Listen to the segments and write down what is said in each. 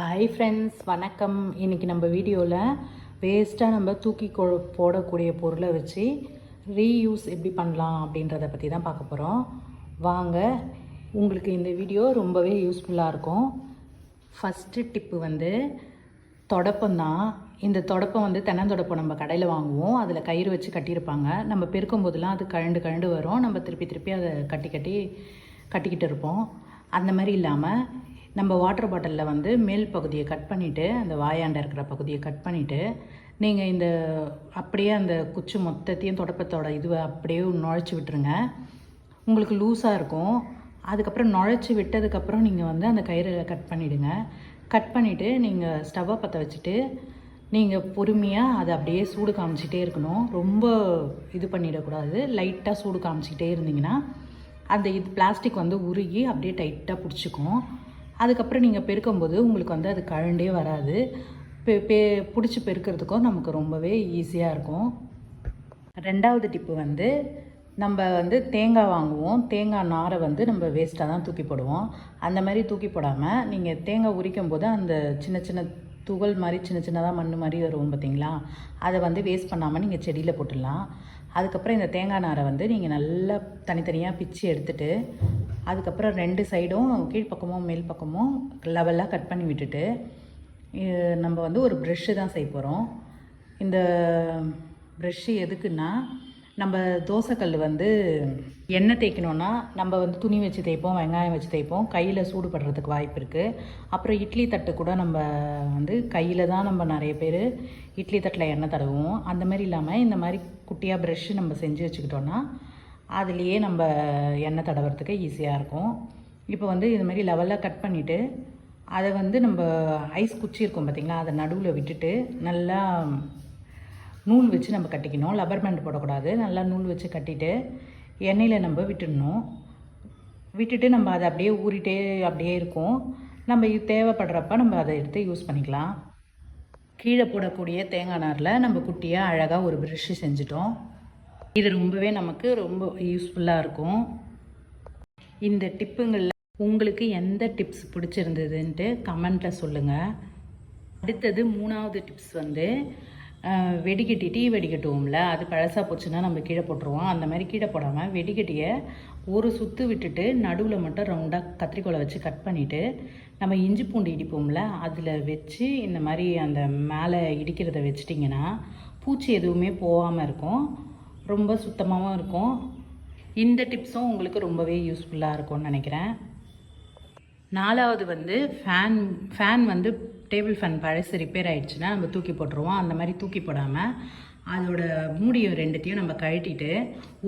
Hi friends வணக்கம். இன்றைக்கி நம்ம வீடியோவில் வேஸ்ட்டாக நம்ம தூக்கி கொ போடக்கூடிய பொருளை வச்சு ரீயூஸ் எப்படி பண்ணலாம் அப்படின்றத பற்றி தான் பார்க்க போகிறோம் வாங்க உங்களுக்கு இந்த வீடியோ ரொம்பவே யூஸ்ஃபுல்லாக இருக்கும். ஃபஸ்ட்டு டிப்பு வந்து தொடப்பம் தான். இந்த தொடப்பம் வந்து தென்னந்தொடப்பம் நம்ம கடையில் வாங்குவோம். அதில் கயிறு வச்சு கட்டியிருப்பாங்க. நம்ம பெருக்கும் போதெல்லாம் அது கழண்டு கழண்டு வரும். நம்ம திருப்பி திருப்பி அதை கட்டி கட்டி கட்டிக்கிட்டு இருப்போம். அந்த மாதிரி இல்லாமல் நம்ம வாட்டர் பாட்டிலில் வந்து மேல் பகுதியை கட் பண்ணிவிட்டு அந்த வாயாண்ட இருக்கிற பகுதியை கட் பண்ணிவிட்டு நீங்கள் இந்த அப்படியே அந்த குச்சி மொத்தத்தையும் தொடப்பத்தோட இதுவை அப்படியே நுழைச்சி விட்டுருங்க. உங்களுக்கு லூஸாக இருக்கும். அதுக்கப்புறம் நுழைச்சி விட்டதுக்கப்புறம் நீங்கள் வந்து அந்த கயிறு கட் பண்ணிவிடுங்க கட் பண்ணிவிட்டு நீங்கள் ஸ்டவ்வை பற்ற வச்சுட்டு நீங்கள் பொறுமையாக அதை அப்படியே சூடு காமிச்சிட்டே இருக்கணும். ரொம்ப இது பண்ணிடக்கூடாது. லைட்டாக சூடு காமிச்சிக்கிட்டே இருந்தீங்கன்னா அந்த இது பிளாஸ்டிக் வந்து உருகி அப்படியே டைட்டாக பிடிச்சிக்கும். அதுக்கப்புறம் நீங்கள் பெருக்கும்போது உங்களுக்கு வந்து அது கழண்டே வராது. பெ பெ பிடிச்சி பெருக்கிறதுக்கும் நமக்கு ரொம்பவே ஈஸியாக இருக்கும். ரெண்டாவது டிப்பு வந்து நம்ம வந்து தேங்காய் வாங்குவோம். தேங்காய் நாரை வந்து நம்ம வேஸ்ட்டாக தான் தூக்கி போடுவோம். அந்த மாதிரி தூக்கி போடாமல் நீங்கள் தேங்காய் உரிக்கும் போது அந்த சின்ன சின்ன துகள் மாதிரி சின்ன சின்னதாக மண் மாதிரி வரும் பார்த்தீங்களா? அதை வந்து வேஸ்ட் பண்ணாமல் நீங்கள் செடியில் போட்டுடலாம். அதுக்கப்புறம் இந்த தேங்காய் நாரை வந்து நீங்கள் நல்லா தனித்தனியாக பிச்சு எடுத்துகிட்டு அதுக்கப்புறம் ரெண்டு சைடும் கீழ்ப்பக்கமும் மேல் பக்கமும் லெவலாக கட் பண்ணி விட்டுட்டு நம்ம வந்து ஒரு ப்ரெஷ்ஷு தான் செய்ய போகிறோம் இந்த ப்ரெஷ்ஷு எதுக்குன்னா நம்ம தோசைக்கல் வந்து எண்ணெய் தேய்க்கணுன்னா நம்ம வந்து துணி வச்சு தேய்ப்போம் வெங்காயம் வச்சு தேய்ப்போம் கையில் சூடுபடுறதுக்கு வாய்ப்பு இருக்குது அப்புறம் இட்லி தட்டு கூட நம்ம வந்து கையில் தான் நம்ம நிறைய பேர் இட்லி தட்டில் எண்ணெய் தடவுவோம். அந்த மாதிரி இல்லாமல் இந்த மாதிரி குட்டியாக ப்ரெஷ்ஷு நம்ம செஞ்சு வச்சுக்கிட்டோன்னா அதுலேயே நம்ம எண்ணெய் தடவுறதுக்கு ஈஸியாக இருக்கும். இப்போ வந்து இது மாதிரி லெவலாக கட் பண்ணிவிட்டு அதை வந்து நம்ம ஐஸ் குச்சி இருக்கும் பார்த்திங்களா அதை நடுவில் விட்டுட்டு நல்லா நூல் வச்சு நம்ம கட்டிக்கணும். லப்பர் பேண்ட் போடக்கூடாது. நல்லா நூல் வச்சு கட்டிட்டு எண்ணெயில் நம்ம விட்டுடணும். விட்டுட்டு நம்ம அதை அப்படியே ஊறிட்டே அப்படியே இருக்கும். நம்ம இது தேவைப்படுறப்ப நம்ம அதை எடுத்து யூஸ் பண்ணிக்கலாம். கீழே போடக்கூடிய தேங்காய் நாரில் நம்ம குட்டியாக அழகாக ஒரு ப்ரஷ்ஷு செஞ்சுட்டோம். இது ரொம்பவே நமக்கு ரொம்ப யூஸ்ஃபுல்லாக இருக்கும். இந்த டிப்புங்களில் உங்களுக்கு எந்த டிப்ஸ் பிடிச்சிருந்ததுன்ட்டு கமெண்ட்டில் சொல்லுங்கள் அடுத்தது மூணாவது டிப்ஸ் வந்து வெடிக்கட்டி டீ வெடிக்கட்டுவோம்ல அது பழசாக போச்சுன்னா நம்ம கீழே போட்டுருவோம். அந்த மாதிரி கீழே போடாமல் வெடிக்கட்டியை ஒரு சுற்று விட்டுட்டு நடுவில் மட்டும் ரவுண்டாக கத்திரிக்கோலை வச்சு கட் பண்ணிவிட்டு நம்ம இஞ்சி பூண்டு இடிப்போம்ல அதில் வச்சு இந்த மாதிரி அந்த மேலே இடிக்கிறத வச்சிட்டிங்கன்னா பூச்சி எதுவுமே போகாமல் இருக்கும். ரொம்ப சுத்தமாகவும் இருக்கும். இந்த டிப்ஸும் உங்களுக்கு ரொம்பவே யூஸ்ஃபுல்லாக இருக்கும்னு நினைக்கிறேன். நாலாவது வந்து ஃபேன் ஃபேன் வந்து டேபிள் ஃபேன் பழசு ரிப்பேர் ஆகிடுச்சுன்னா நம்ம தூக்கி போட்டுருவோம். அந்த மாதிரி தூக்கி போடாமல் அதோட மூடியை ரெண்டுத்தையும் நம்ம கழட்டிட்டு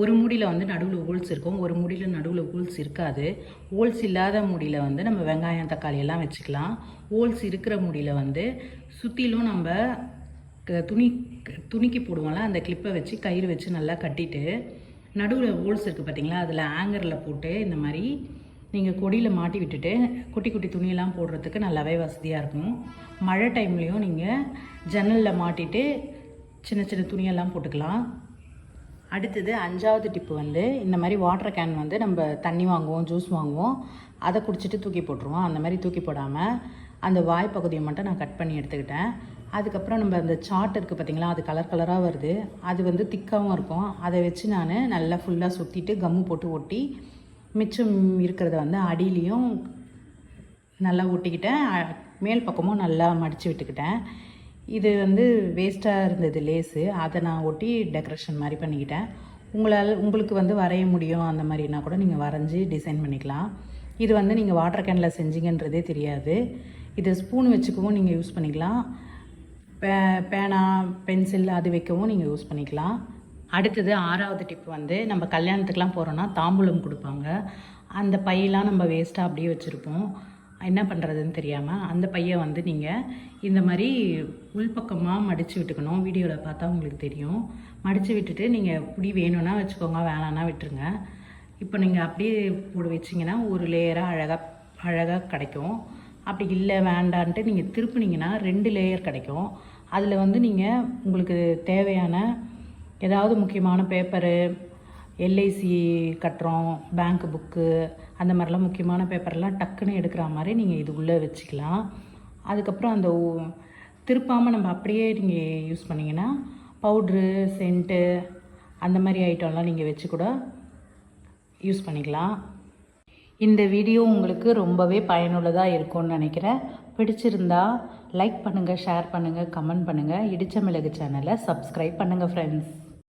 ஒரு மூடியில் வந்து நடுவில் ஹோல்ஸ் இருக்கும். ஒரு மூடியில் நடுவில் ஹோல்ஸ் இருக்காது. ஹோல்ஸ் இல்லாத மூடியில் வந்து நம்ம வெங்காயம் தக்காளி எல்லாம் வச்சுக்கலாம். ஹோல்ஸ் இருக்கிற மூடியில் வந்து சுற்றிலும் நம்ம துணி துணிக்கு போடுவோம்ல அந்த கிளிப்பை வச்சு கயிறு வச்சு நல்லா கட்டிட்டு நடுவில் ஹோல்ஸ் இருக்குது பார்த்தீங்களா அதில் ஆங்கரில் போட்டு இந்த மாதிரி நீங்கள் கொடியில் மாட்டி விட்டுட்டு குட்டி குட்டி துணியெல்லாம் போடுறதுக்கு நல்லாவே வசதியாக இருக்கும். மழை டைம்லேயும் நீங்கள் ஜன்னலில் மாட்டிட்டு சின்ன சின்ன துணியெல்லாம் போட்டுக்கலாம். அடுத்தது அஞ்சாவது டிப்பு வந்து இந்த மாதிரி வாட்டர் கேன் வந்து நம்ம தண்ணி வாங்குவோம் ஜூஸ் வாங்குவோம். அதை குடிச்சிட்டு தூக்கி போட்டுருவோம். அந்த மாதிரி தூக்கி போடாமல் அந்த வாய் பகுதியை மட்டும் நான் கட் பண்ணி எடுத்துக்கிட்டேன். அதுக்கப்புறம் நம்ம அந்த சாட் இருக்குது பார்த்திங்களா அது கலர் கலராக வருது. அது வந்து திக்காகவும் இருக்கும். அதை வச்சு நான் நல்லா ஃபுல்லாக சுற்றிட்டு கம்மு போட்டு ஒட்டி மிச்சம் இருக்கிறத வந்து அடியிலையும் நல்லா ஒட்டிக்கிட்டேன். மேல் பக்கமும் நல்லா மடித்து விட்டுக்கிட்டேன். இது வந்து வேஸ்ட்டாக இருந்தது லேஸு அதை நான் ஒட்டி டெக்கரேஷன் மாதிரி பண்ணிக்கிட்டேன். உங்களால் உங்களுக்கு வந்து வரைய முடியும் அந்த மாதிரினா கூட நீங்கள் வரைஞ்சி டிசைன் பண்ணிக்கலாம். இது வந்து நீங்கள் வாட்டர் கேனில் செஞ்சீங்கன்றதே தெரியாது. இதை ஸ்பூன் வச்சுக்கவும் நீங்கள் யூஸ் பண்ணிக்கலாம். பே பேனா பென்சில் அது வைக்கவும் நீங்கள் யூஸ் பண்ணிக்கலாம். அடுத்தது ஆறாவது டிப் வந்து நம்ம கல்யாணத்துக்குலாம் போகிறோன்னா தாம்பூலம் கொடுப்பாங்க. அந்த பையெல்லாம் நம்ம வேஸ்ட்டாக அப்படியே வச்சுருப்போம். என்ன பண்ணுறதுன்னு தெரியாமல் அந்த பையை வந்து நீங்கள் இந்த மாதிரி உள்பக்கமாக மடித்து விட்டுக்கணும். வீடியோவில் பார்த்தா உங்களுக்கு தெரியும். மடித்து விட்டுட்டு நீங்கள் புடி வேணும்னா வச்சுக்கோங்க வேணான்னா விட்டுருங்க. இப்போ நீங்கள் அப்படியே போட்டு வச்சிங்கன்னா ஒரு லேயராக அழகாக அழகாக கிடைக்கும். அப்படி இல்லை வேண்டான்ட்டு நீங்கள் திருப்புனீங்கன்னா ரெண்டு லேயர் கிடைக்கும். அதில் வந்து நீங்கள் உங்களுக்கு தேவையான ஏதாவது முக்கியமான பேப்பரு எல்ஐசி கட்டுறோம் பேங்க் புக்கு அந்த மாதிரிலாம் முக்கியமான பேப்பர்லாம் டக்குன்னு எடுக்கிற மாதிரி நீங்கள் இது உள்ளே வச்சுக்கலாம். அதுக்கப்புறம் அந்த திருப்பாமல் நம்ம அப்படியே நீங்கள் யூஸ் பண்ணிங்கன்னா பவுட்ரு சென்ட்டு அந்த மாதிரி ஐட்டம்லாம் நீங்கள் வச்சு கூட யூஸ் பண்ணிக்கலாம். இந்த வீடியோ உங்களுக்கு ரொம்பவே பயனுள்ளதாக இருக்கும்னு நினைக்கிறேன். பிடிச்சிருந்தா லைக் பண்ணுங்கள் ஷேர் பண்ணுங்கள் கமெண்ட் பண்ணுங்கள் இடிச்ச மிளகு சேனலை சப்ஸ்கிரைப் பண்ணுங்கள் ஃப்ரெண்ட்ஸ்